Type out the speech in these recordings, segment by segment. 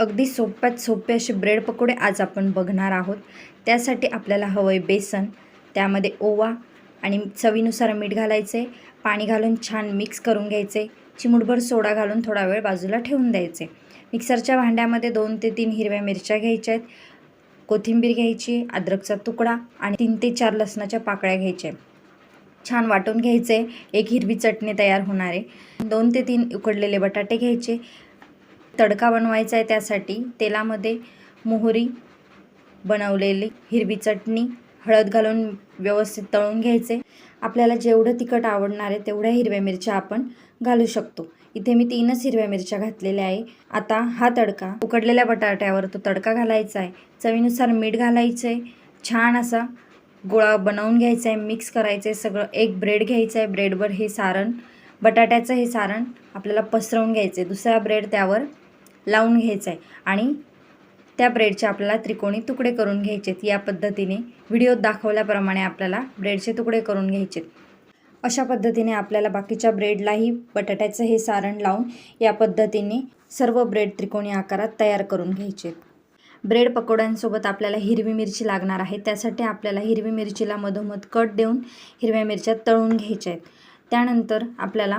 अगदी सोप्यात सोपे असे ब्रेड पकोडे आज आपण बघणार आहोत. त्यासाठी आपल्याला हवं आहे बेसन त्यामध्ये ओवा आणि चवीनुसार मीठ घालायचं आहे पाणी घालून छान मिक्स करून घ्यायचे चिमूटभर सोडा घालून थोडा वेळ बाजूला ठेवून द्यायचे मिक्सरच्या भांड्यामध्ये दोन ते तीन हिरव्या मिरच्या घ्यायच्या आहेत. कोथिंबीर घ्यायची अद्रकचा तुकडा आणि तीन ते चार लसणाच्या पाकळ्या घ्यायच्या छान वाटून घ्यायचे एक हिरवी चटणी तयार होणार आहे. दोन ते तीन उकडलेले बटाटे घ्यायचे. तडका बनवायचा आहे त्यासाठी. तेलामध्ये मोहरी बनवलेली हिरवी चटणी हळद घालून व्यवस्थित तळून घ्यायचे. आपल्याला जेवढं तिखट आवडणार आहे तेवढ्या हिरव्या मिरच्या आपण घालू शकतो. इथे मी तीनच हिरव्या मिरच्या घातलेल्या आहे. आता हा तडका उकडलेल्या बटाट्यावर तो तडका घालायचा आहे चवीनुसार मीठ घालायचं आहे छान असा गोळा बनवून घ्यायचा आहे मिक्स करायचं आहे सगळं एक ब्रेड घ्यायचं आहे ब्रेडवर हे सारण बटाट्याचं हे सारण आपल्याला पसरवून घ्यायचं आहे दुसरा ब्रेड त्यावर लावून घ्यायचा आहे आणि त्या ब्रेडचे आपल्याला त्रिकोणी तुकडे करून घ्यायचेत. या पद्धतीने व्हिडिओत दाखवल्याप्रमाणे आपल्याला ब्रेडचे तुकडे करून घ्यायचेत. अशा पद्धतीने आपल्याला बाकीच्या ब्रेडलाही बटाट्याचं हे सारण लावून या पद्धतीने सर्व ब्रेड त्रिकोणी आकारात तयार करून घ्यायचे ब्रेड पकोड्यांसोबत आपल्याला हिरवी मिरची लागणार आहे. त्यासाठी आपल्याला हिरवी मिरचीला मधोमध कट देऊन हिरव्या मिरच्या तळून घ्यायच्या आहेत. त्यानंतर आपल्याला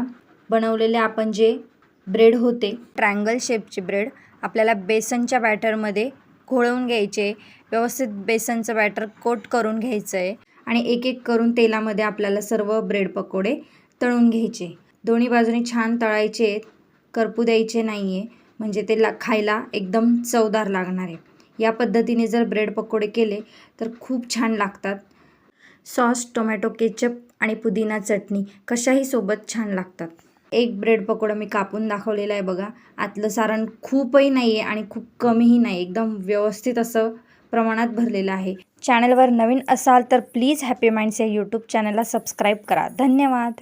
बनवलेले आपण जे ब्रेड होते. ट्रँगल शेपचे ब्रेड. आपल्याला बेसनच्या बॅटरमध्ये घोळवून घ्यायचे. व्यवस्थित बेसनचं बॅटर कोट करून घ्यायचं आहे आणि एक एक करून तेलामध्ये आपल्याला सर्व ब्रेड पकोडे तळून घ्यायचे. दोन्ही बाजूनी छान तळायचे. आहेत करपू द्यायचे नाही आहे म्हणजे ते ला खायला एकदम चवदार लागणार आहे. या पद्धतीने जर ब्रेड पकोडे केले तर खूप छान लागतात. सॉस टोमॅटो केचप आणि पुदिना चटणी कशाही सोबत छान लागतात. एक ब्रेड पकोडा मी कापून दाखवलेला आहे बघा. आतलं सारण खूपही नाही आहे आणि खूप कमीही नाही. एकदम व्यवस्थित असं प्रमाणात भरलेलं आहे. चॅनलवर नवीन असाल तर प्लीज हॅपी माइंड्स या यूट्यूब चॅनलला सबस्क्राईब करा. धन्यवाद.